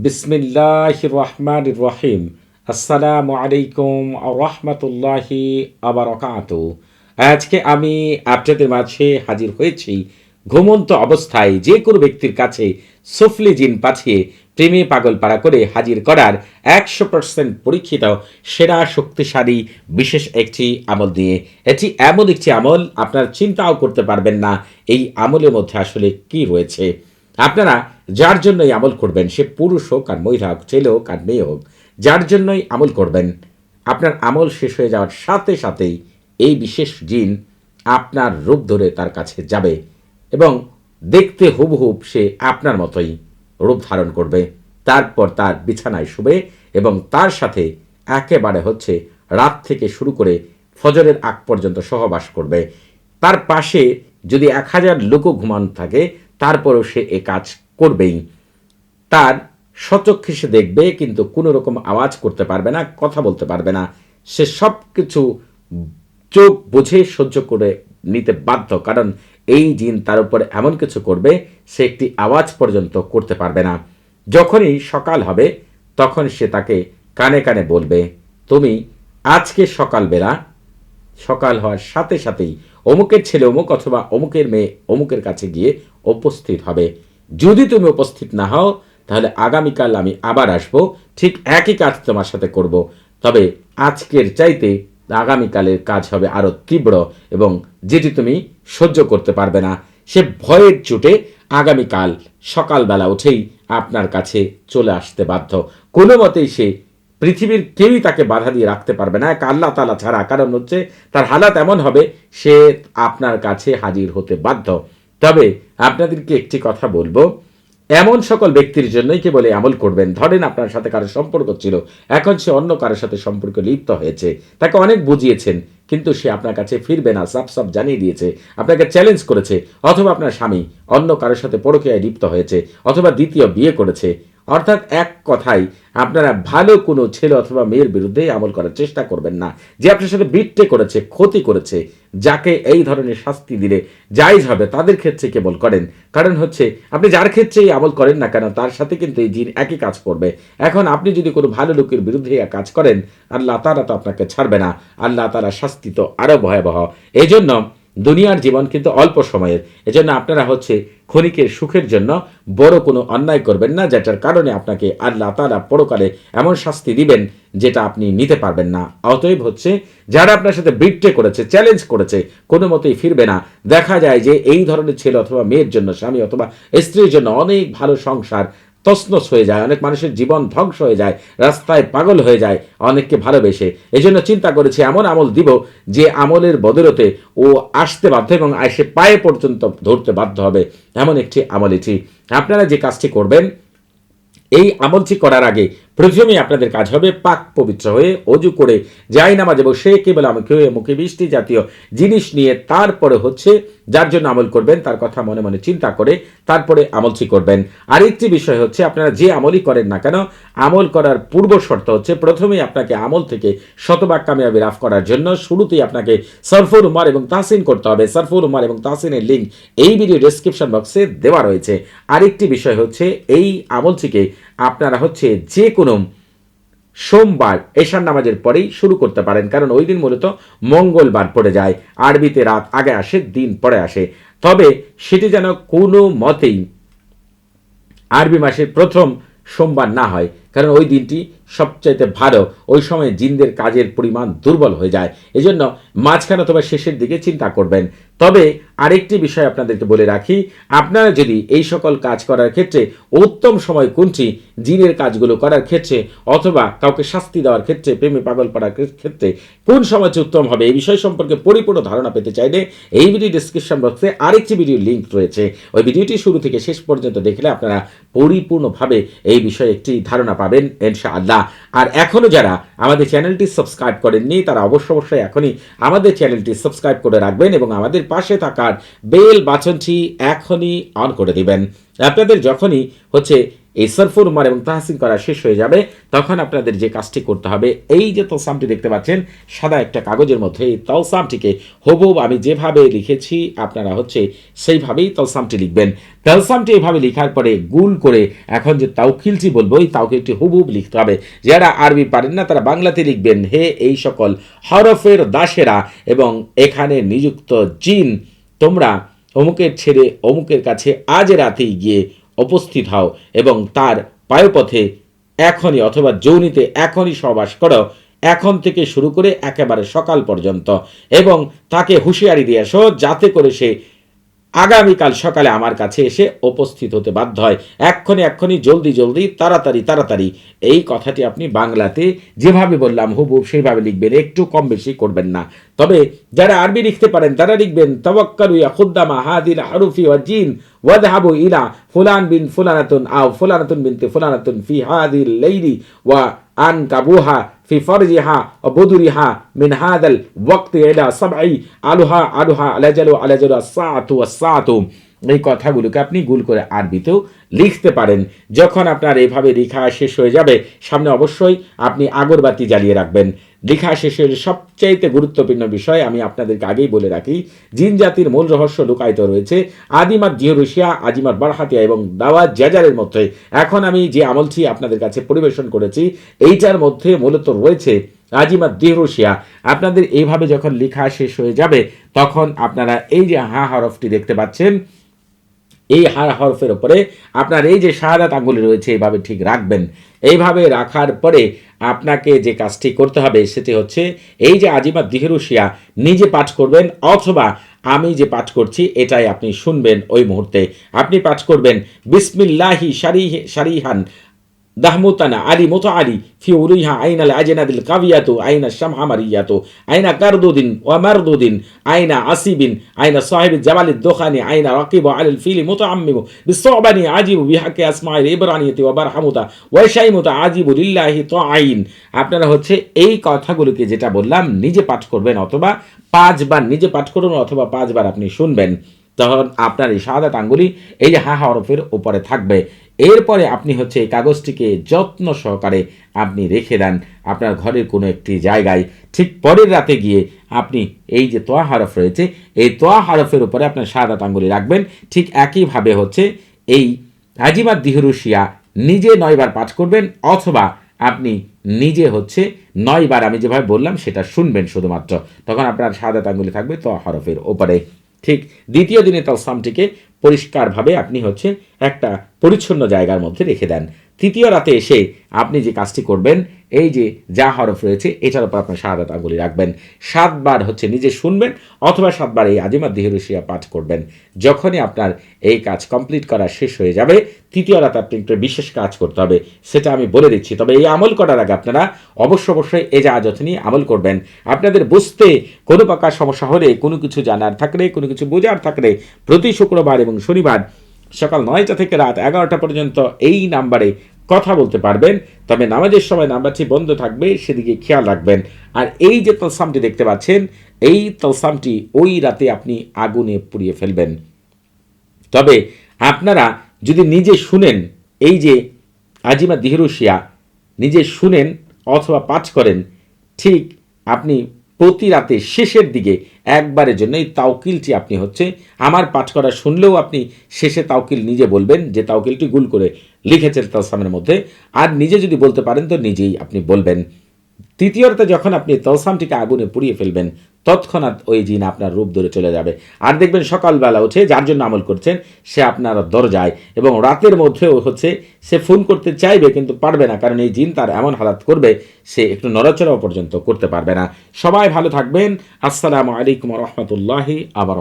বিসমিল্লাহ রহমান রহিম। আসসালামু আলাইকুম রহমতুল্লাহি আবরকাত আজকে আমি আপনাদের মাঝে হাজির হয়েছি ঘুমন্ত অবস্থায় যে কোনো ব্যক্তির কাছে সুফলি জিন পাঠিয়ে প্রেমে পাগল পাড়া করে হাজির করার একশো পার্সেন্ট পরীক্ষিত, সেরা, শক্তিশালী, বিশেষ একটি আমল নিয়ে এটি এমন একটি আমল, আপনার চিন্তাও করতে পারবেন না এই আমলের মধ্যে আসলে কি রয়েছে। আপনারা যার জন্যই আমল করবেন, সে পুরুষ হোক আর মহিলা হোক, ছেলে হোক আর মেয়ে হোক, যার জন্যই আমল করবেন, আপনার আমল শেষ হয়ে যাওয়ার সাথে সাথেই এই বিশেষ জিন আপনার রূপ ধরে তার কাছে যাবে এবং দেখতে হুবহুব সে আপনার মতোই রূপ ধারণ করবে। তারপর তার বিছানায় শুবে এবং তার সাথে একেবারে হচ্ছে রাত থেকে শুরু করে ফজরের আগ পর্যন্ত সহবাস করবে। তার পাশে যদি এক হাজার লোকও ঘুমানো থাকে তারপরেও সে এ কাজ করবেই। তার সচক্ষে সে দেখবে, কিন্তু কোনো রকম আওয়াজ করতে পারবে না, কথা বলতে পারবে না। সে সব কিছু চোখ বুঝে সহ্য করে নিতে বাধ্য, কারণ এই জিন তার উপর এমন কিছু করবে, সে একটি আওয়াজ পর্যন্ত করতে পারবে না। যখনই সকাল হবে, তখন সে তাকে কানে কানে বলবে, তুমি আজকে সকালবেলা সকাল হওয়ার সাথে সাথেই অমুকের ছেলে অমুক অথবা অমুকের মেয়ে অমুকের কাছে গিয়ে উপস্থিত হবে। যদি তুমি উপস্থিত না হও, তাহলে আগামীকাল আমি আবার আসব। ঠিক একই কাজ তোমার সাথে করব। তবে আজকের চাইতে আগামীকালের কাজ হবে আরও তীব্র এবং যেটি তুমি সহ্য করতে পারবে না। সে ভয়ের চুটে আগামীকাল সকালবেলা উঠেই আপনার কাছে চলে আসতে বাধ্য। কোনো মতেই সে পৃথিবীর কেউই তাকে বাধা দিয়ে রাখতে পারবে না। এক আল্লাহ তালা ছাড়া কারণ হচ্ছে তার হালাত এমন হবে, সে আপনার কাছে হাজির হতে বাধ্য। তবে আপনাদেরকে একটি কথা বলব, এমন সকল ব্যক্তির জন্যই কে বলে আমল করবেন? ধরেন আপনার সাথে কারও সম্পর্ক ছিল, এখন সে অন্য কারোর সাথে সম্পর্ক লিপ্ত হয়েছে, তাকে অনেক বুঝিয়েছেন, কিন্তু সে আপনার কাছে ফিরবে না, সাফ সাফ জানিয়ে দিয়েছে, আপনাকে চ্যালেঞ্জ করেছে, অথবা আপনার স্বামী অন্য কারোর সাথে পরকীয়ায় লিপ্ত হয়েছে, অথবা দ্বিতীয় বিয়ে করেছে অর্থাৎ এক কথায় আপনারা ভালো কোনো ছেলে অথবা মেয়ের বিরুদ্ধে আমল করার চেষ্টা করবেন না। যে আপনার সাথে বিট্টে করেছে, ক্ষতি করেছে, যাকে এই ধরনের শাস্তি দিলে জায়জ হবে, তাদের ক্ষেত্রে কেবল করেন। কারণ হচ্ছে, আপনি যার ক্ষেত্রেই আমল করেন না কেন, তার সাথে কিন্তু এই জিন একই কাজ করবে। এখন আপনি যদি কোনো ভালো লোকের বিরুদ্ধে কাজ করেন, আল্লাহ তারা তো আপনাকে ছাড়বে না। আল্লাহ তারা শাস্তি তো আরও ভয়াবহ। এই জন্য দুনিয়ার জীবন কিন্তু অল্প সময়ের। এজন্য আপনারা হচ্ছে ক্ষণিকের সুখের জন্য বড় কোনো অন্যায় করবেন না, যেটার কারণে আপনাকে আল্লাহ তালা পরকালে এমন শাস্তি দিবেন যেটা আপনি নিতে পারবেন না। অতএব হচ্ছে, যারা আপনার সাথে বিট্রে করেছে চ্যালেঞ্জ করেছে, কোনো মতেই ফিরবে না। দেখা যায় যে এই ধরনের ছেলে অথবা মেয়ের জন্য, স্বামী অথবা স্ত্রীর জন্য অনেক ভালো সংসার তসনস হয়ে যায়, অনেক মানুষের জীবন ধ্বংস হয়ে যায়, রাস্তায় পাগল হয়ে যায়, অনেককে ভালোবেসে। এই জন্য চিন্তা করেছি, এমন আমল দিব যে আমলের বদলতে ও আসতে বাধ্য এবং এসে পায়ে পর্যন্ত ধরতে বাধ্য হবে। এমন একটি আমল এটি। আপনারা যে কাজটি করবেন, এই আমলটি করার আগে প্রথমেই আপনাদের কাজ হবে পাক পবিত্র হয়ে অজু করে যাই নামাজে বসে কেবল আমাকে মুখে বৃষ্টি জাতীয় জিনিস নিয়ে তারপরে হচ্ছে যার জন্য আমল করবেন, তার কথা মনে মনে চিন্তা করে তারপরে আমলটি করবেন। আরেকটি বিষয় হচ্ছে আপনারা যে আমলই করেন না কেন, আমল করার পূর্ব শর্ত হচ্ছে প্রথমেই আপনাকে আমল থেকে শতভাগ কামিয়াবি লাভ করার জন্য শুরুতেই আপনাকে সরফুর উমার এবং তাহসিন করতে হবে। সরফুর উমার এবং তাহসিনের লিঙ্ক এই ভিডিও ডেসক্রিপশন বক্সে দেওয়া রয়েছে। আরেকটি বিষয় হচ্ছে এই আমলটিকে আপনারা হচ্ছে যে কোনো সোমবার এশার নামাজের পরেই শুরু করতে পারেন, কারণ ওই দিন মূলত মঙ্গলবার পড়ে যায়। আরবিতে রাত আগে আসে, দিন পরে আসে। তবে সেটি যেন কোনো মতেই আরবি মাসের প্রথম সোমবার না হয়, কারণ ওই দিনটি সবচাইতে ভালো, ওই সময় জিনদের কাজের পরিমাণ দুর্বল হয়ে যায়। এজন্য মাঝখানে অথবা শেষের দিকে চিন্তা করবেন। তবে আরেকটি বিষয় আপনাদেরকে বলে রাখি, আপনারা যদি এই সকল কাজ করার ক্ষেত্রে উত্তম সময় কোনটি, জিনের কাজগুলো করার ক্ষেত্রে অথবা কাউকে শাস্তি দেওয়ার ক্ষেত্রে, প্রেমে পাগল পড়ার ক্ষেত্রে কোন সময় উত্তম হবে, এই বিষয় সম্পর্কে পরিপূর্ণ ধারণা পেতে চাইলে এই ভিডিও ডিসক্রিপশন বক্সে আরেকটি ভিডিও লিঙ্ক রয়েছে। ওই ভিডিওটি শুরু থেকে শেষ পর্যন্ত দেখলে আপনারা পরিপূর্ণভাবে এই বিষয়ে একটি ধারণা পাবেন ইনশা আল্লাহ আর এখনও যারা আমাদের চ্যানেলটি সাবস্ক্রাইব করেননি, তারা অবশ্য অবশ্যই এখনই আমাদের চ্যানেলটি সাবস্ক্রাইব করে রাখবেন এবং আমাদের পাশে থাকার বেল বাটনটি এখনই অন করে দিবেন। আপনাদের যখনই হচ্ছে এই সরফুর উমার এবং তাহসিন করা শেষ হয়ে যাবে। তখন আপনাদের যে কাজটি করতে হবে, এই যে তলসামটি দেখতে পাচ্ছেন, সাদা একটা কাগজের মধ্যে এই তলসামটিকে হুবহুব আমি যেভাবে লিখেছি, আপনারা হচ্ছে সেইভাবেই তলসামটি লিখবেন। তলসামটি এভাবে লিখার পরে গুল করে এখন যে তাউকিলটি বলব, এই তাউকিলটি হুবহুব লিখতে হবে। যারা আরবি পারেন না, তারা বাংলাতে লিখবেন, হে এই সকল হরফের দাসেরা এবং এখানে নিযুক্ত জিন, তোমরা অমুকের ছেড়ে অমুকের কাছে আজ রাতেই গিয়ে উপস্থিত হও এবং তার পায়পথে এখনই অথবা যৌনিতে এখনই সবাস করো। এখন থেকে শুরু করে একেবারে সকাল পর্যন্ত এবং তাকে হুঁশিয়ারি দিয়ে আসো যাতে করে সে আগামীকাল সকালে আমার কাছে এসে উপস্থিত হতে বাধ্য হয়। এক্ষণে এক্ষণি জলদি জলদি, তাড়াতাড়ি তাড়াতাড়ি। এই কথাটি আপনি বাংলাতে যেভাবে বললাম হুবহুব সেইভাবে লিখবেন, একটু কম বেশি করবেন না। তবে যারা আরবি লিখতে পারেন তারা লিখবেন তবক্কালু ইয়া খুদ্দামা হাদিল হারুফি ওয়া জিন ওয়াদহাবু ইলা ফুলান বিন ফুলানাতুন আও ফুলানাতুন বিনতে ফুলানাতুন ফি হাদিল লাইলি ওয়া আন কাবুহা في فرجها وبدرها من هذا الوقت إلى سبع আলুহা আলুহা আলাজালু আলাজালু الساعة والساعة এই কথাগুলোকে আপনি গুল করে আরবিতেও লিখতে পারেন। যখন আপনার এইভাবে লেখা শেষ হয়ে যাবে, সামনে অবশ্যই আপনি আগরবাতি জ্বালিয়ে রাখবেন। লেখা শেষের সবচাইতে গুরুত্বপূর্ণ বিষয় আমি আপনাদেরকে আগেই বলে রাখি, জিন জাতির মূল রহস্য লুকায়িত রয়েছে। আদিমাত জিহরুশিয়া আজিমাত বারহাতিয়া এবং দাওয়া জাজারের মধ্যে। এখন আমি যে আমলটি আপনাদের কাছে পরিবেশন করেছি, এইটার মধ্যে মূলত রয়েছে আজিমাত দিহরুশিয়া আপনাদের এইভাবে যখন লেখা শেষ হয়ে যাবে, তখন আপনারা এই যে হা হরফটি দেখতে পাচ্ছেন এই হার হরফের ওপরে আপনার এই যে শাহাদাত আঙ্গুলি রয়েছে এইভাবে ঠিক রাখবেন। এইভাবে রাখার পরে আপনাকে যে কাজটি করতে হবে সেটি হচ্ছে, এই যে আজিমা দিহরুশিয়া নিজে পাঠ করবেন অথবা আমি যে পাঠ করছি এটাই আপনি শুনবেন ওই মুহূর্তে। আপনি পাঠ করবেন, বিসমিল্লাহি সারি সারিহান দাহমুতানা আলী মতো আলী ফি আইনাল আজেনাদিল কাবিয়াতু আইনা মারিয়াতু আইনা কারদুদিন ওয়ামারদুদিন আইনা আসিবিন আইনা সাহেব জামালিদ দোখানি আইনা আলিল ফিলি মতো আম্মিমু বিহাকে আসমাইল ইবরানিয়তি ওয়াবার হামুতা ওয়াইশাইমুতা আজিবু লিল্লাহি তো আইন আপনারা হচ্ছে এই কথাগুলোকে যেটা বললাম, নিজে পাঠ করবেন অথবা পাঁচবার নিজে পাঠ করুন অথবা পাঁচবার আপনি শুনবেন। তখন আপনার এই শাহাদাত আঙ্গুলি এই যে হা হরফের উপরে থাকবে। এরপরে আপনি হচ্ছে এই কাগজটিকে যত্ন সহকারে আপনি রেখে দেন আপনার ঘরের কোনো একটি জায়গায়। ঠিক পরের রাতে গিয়ে আপনি এই যে তোয়া হরফ রয়েছে, এই তোয়া হরফের উপরে আপনার শাহাদাত আঙ্গুলি রাখবেন। ঠিক একইভাবে হচ্ছে এই আজিমাত দিহরুশিয়া নিজে নয়বার পাঠ করবেন অথবা আপনি নিজে হচ্ছে নয়বার আমি যেভাবে বললাম সেটা শুনবেন শুধুমাত্র। তখন আপনার শাহাদাত আঙ্গুলি থাকবে তো হরফের ওপরে ঠিক দ্বিতীয় দিনে তালসামটিকে পরিষ্কারভাবে আপনি হচ্ছে একটা পরিচ্ছন্ন জায়গার মধ্যে রেখে দেন। তৃতীয় রাতে এসে আপনি যে কাজটি করবেন, এই যে যা হরফ রয়েছে, এটার উপর আপনার শাহাদাত আঙ্গুলি রাখবেন। সাতবার হচ্ছে নিজে শুনবেন অথবা সাতবার এই আজিমার দেহরুশিয়া পাঠ করবেন। যখনই আপনার এই কাজ কমপ্লিট করা শেষ হয়ে যাবে, তৃতীয় রাতে আপনি একটু বিশেষ কাজ করতে হবে, সেটা আমি বলে দিচ্ছি। তবে এই আমল করার আগে আপনারা অবশ্য অবশ্যই এ যা নিয়ে আমল করবেন। আপনাদের বুঝতে কোনো প্রকার সমস্যা হলে, কোনো কিছু জানার থাকলে, কোনো কিছু বোঝার থাকলে প্রতি শুক্রবার এবং শনিবার সকাল নয়টা থেকে রাত এগারোটা পর্যন্ত এই নাম্বারে কথা বলতে পারবেন, তবে নামাজের সময় নাম্বারটি বন্ধ থাকবে, সেদিকে খেয়াল রাখবেন। আর এই যে তলসামটি দেখতে পাচ্ছেন, এই তলসামটি ওই রাতে আপনি আগুনে পুড়িয়ে ফেলবেন। তবে আপনারা যদি নিজে শুনেন, এই যে আজিমা দিহরুশিয়া, নিজে শুনেন অথবা পাঠ করেন, ঠিক আপনি প্রতি রাতে শেষের দিকে একবারের জন্য এই তাওকিলটি আপনি হচ্ছে আমার পাঠ করা শুনলেও আপনি শেষে তাওকিল নিজে বলবেন যে তাওকিলটি গুল করে লিখেছেন তলসামের মধ্যে। আর নিজে যদি বলতে পারেন তো নিজেই আপনি বলবেন। তৃতীয়তে যখন আপনি তলসামটিকে আগুনে পুড়িয়ে ফেলবেন তৎক্ষণাৎ ওই জিন আপনার রূপ ধরে চলে যাবে। আর দেখবেন সকালবেলা উঠে যার জন্য আমল করছেন, সে আপনার দরজায় এবং রাতের মধ্যেও হচ্ছে সে ফোন করতে চাইবে কিন্তু পারবে না কারণ এই জিন তার এমন হালাত করবে, সে একটু নড়াচড়াও পর্যন্ত করতে পারবে না। সবাই ভালো থাকবেন। আসসালামু আলাইকুম রহমতুল্লাহি আবার